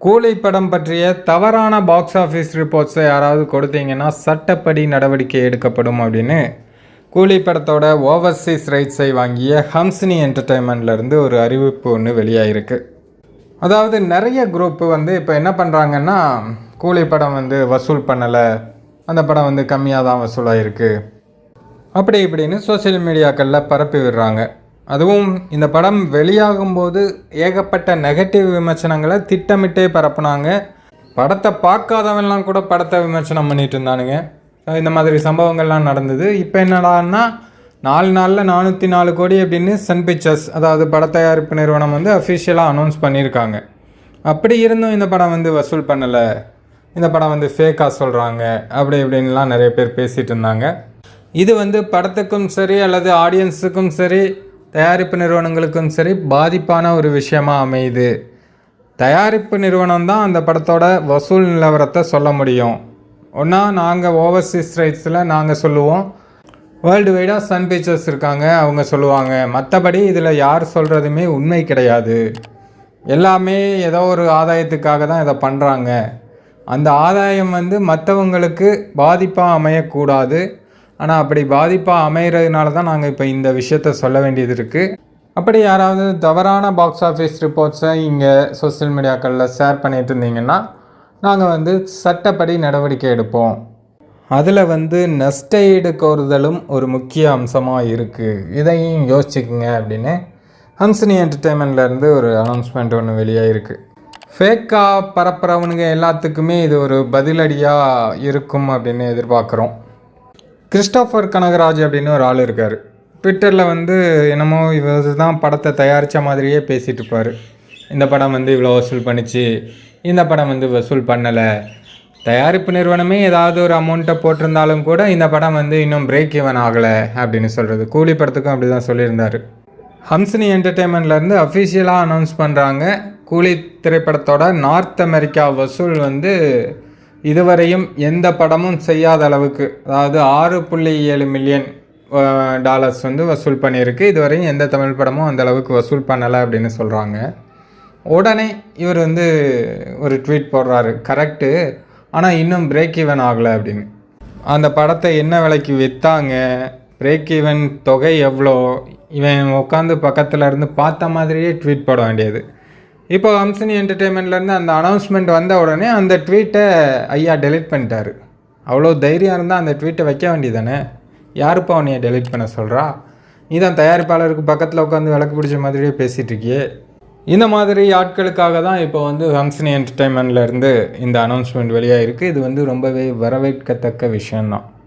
கூலி படம் பற்றிய தவறான பாக்ஸ் ஆஃபீஸ் ரிப்போர்ட்ஸை யாராவது கொடுத்தீங்கன்னா சட்டப்படி நடவடிக்கை எடுக்கப்படும் அப்படின்னு கூலி படத்தோட ஓவர்சீஸ் ரைட்ஸை வாங்கிய ஹம்சினி என்டர்டெயின்மெண்ட்லேருந்து ஒரு அறிவிப்பு ஒன்று வெளியாகிருக்கு அதாவது நிறைய குரூப்பு வந்து இப்போ என்ன பண்ணுறாங்கன்னா கூலி படம் வந்து வசூல் பண்ணலை. அந்த படம் வந்து கம்மியாக தான் வசூலாகிருக்கு அப்படி இப்படின்னு சோஷியல் மீடியாக்களில் பரப்பி விடுறாங்க. அதுவும் இந்த படம் வெளியாகும்போது ஏகப்பட்ட நெகட்டிவ் விமர்சனங்களை திட்டமிட்டே பரப்புனாங்க. படத்தை பார்க்காதவன்லாம் கூட படத்தை விமர்சனம் பண்ணிட்டு இருந்தானுங்க. இந்த மாதிரி சம்பவங்கள்லாம் நடந்தது. இப்போ என்னடான்னா நாலு நாளில் நானூற்றி நாலு கோடி அப்படின்னு சன் பிக்சர்ஸ் அதாவது பட தயாரிப்பு நிறுவனம் வந்து அஃபிஷியலாக அனௌன்ஸ் பண்ணியிருக்காங்க. அப்படி இருந்தும் இந்த படம் வந்து வசூல் பண்ணலை. இந்த படம் வந்து ஃபேக்காக சொல்கிறாங்க அப்படி இப்படின்லாம் நிறைய பேர் பேசிகிட்டு இருந்தாங்க. இது வந்து படத்துக்கும் சரி அல்லது ஆடியன்ஸுக்கும் சரி தயாரிப்பு நிறுவனங்களுக்கும் சரி பாதிப்பான ஒரு விஷயமாக அமையுது. தயாரிப்பு நிறுவனம் தான் அந்த படத்தோட வசூல் நிலவரத்தை சொல்ல முடியும். ஒன்றா நாங்கள் ஓவர்சீஸ் ரைட்ஸில் நாங்கள் சொல்லுவோம். வேர்ல்டு வைடாக சன் பிக்சர்ஸ் இருக்காங்க அவங்க சொல்லுவாங்க. மற்றபடி இதில் யார் சொல்கிறதுமே உண்மை கிடையாது. எல்லாமே ஏதோ ஒரு ஆதாயத்துக்காக தான் இதை பண்ணுறாங்க அந்த ஆதாயம் வந்து மற்றவங்களுக்கு பாதிப்பாக அமையக்கூடாது. ஆனால் அப்படி பாதிப்பாக அமைகிறதுனால தான் நாங்கள் இப்போ இந்த விஷயத்த சொல்ல வேண்டியது இருக்குது அப்படி யாராவது தவறான பாக்ஸ் ஆஃபீஸ் ரிப்போர்ட்ஸை இங்கே சோஷியல் மீடியாக்களில் ஷேர் பண்ணிட்டு இருந்தீங்கன்னா நாங்கள் வந்து சட்டப்படி நடவடிக்கை எடுப்போம். அதில் வந்து நஷ்டஈடு கோருதலும் ஒரு முக்கிய அம்சமாக இருக்குது இதையும் யோசிச்சுக்குங்க அப்படின்னு ஹம்சினி என்டர்டெயின்மெண்ட்லேருந்து ஒரு அனௌன்ஸ்மெண்ட் ஒன்று வெளியாகிருக்கு ஃபேக்காக பரப்புகிறவனுங்க எல்லாத்துக்குமே இது ஒரு பதிலடியாக இருக்கும் அப்படின்னு எதிர்பார்க்குறோம். கிறிஸ்டோஃபர் கனகராஜ் அப்படின்னு ஒரு ஆள் இருக்கார். ட்விட்டரில் வந்து என்னமோ இவர் தான் படத்தை தயாரித்த மாதிரியே பேசிகிட்டு இருப்பார். இந்த படம் வந்து இவ்வளோ வசூல் பண்ணிச்சு. இந்த படம் வந்து வசூல் பண்ணலை. தயாரிப்பு நிறுவனமே ஏதாவது ஒரு அமௌண்ட்டை போட்டிருந்தாலும் கூட இந்த படம் வந்து இன்னும் பிரேக் ஈவன் ஆகலை அப்படின்னு சொல்கிறது கூலி படத்துக்கும் அப்படி தான் சொல்லியிருந்தார். ஹம்சினி என்டர்டெயின்மெண்ட்லேருந்து அஃபிஷியலாக அனௌன்ஸ் பண்ணுறாங்க கூலி திரைப்படத்தோட நார்த் அமெரிக்கா வசூல் வந்து இதுவரையும் எந்த படமும் செய்யாத அளவுக்கு அதாவது ஆறு புள்ளி ஏழு மில்லியன் டாலர்ஸ் வந்து வசூல் பண்ணியிருக்கு. இதுவரையும் எந்த தமிழ் படமும் அந்த அளவுக்கு வசூல் பண்ணலை அப்படின்னு சொல்கிறாங்க உடனே இவர் வந்து ஒரு ட்வீட் போடுறாரு. கரெக்டு. ஆனால் இன்னும் பிரேக் ஈவன் ஆகலை அப்படின்னு. அந்த படத்தை என்ன விலைக்கு விற்றாங்க பிரேக் ஈவன் தொகை எவ்வளோ? இவன் உட்காந்து பக்கத்தில் இருந்து பார்த்த மாதிரியே ட்வீட் போட வேண்டியது. இப்போ ஹம்சினி என்டர்டெயின்மெண்ட்லேருந்து அந்த அனௌன்ஸ்மெண்ட் வந்த உடனே அந்த ட்வீட்டை ஐயா டெலிட் பண்ணிட்டாரு. அவ்வளோ தைரியம் இருந்தால் அந்த ட்வீட்டை வைக்க வேண்டியதானே யாருப்பா உன்னைய டெலிட் பண்ண சொல்கிறா நீ தான் தயாரிப்பாளருக்கு பக்கத்தில் உட்காந்து விளக்கு பிடிச்ச மாதிரியே பேசிகிட்ருக்கியே இந்த மாதிரி ஆட்களுக்காக தான் இப்போ வந்து ஹம்சினி என்டர்டெயின்மெண்ட்லேருந்து இந்த அனௌன்ஸ்மெண்ட் வெளியாக இருக்குது இது வந்து ரொம்பவே வரவேற்கத்தக்க விஷயந்தான்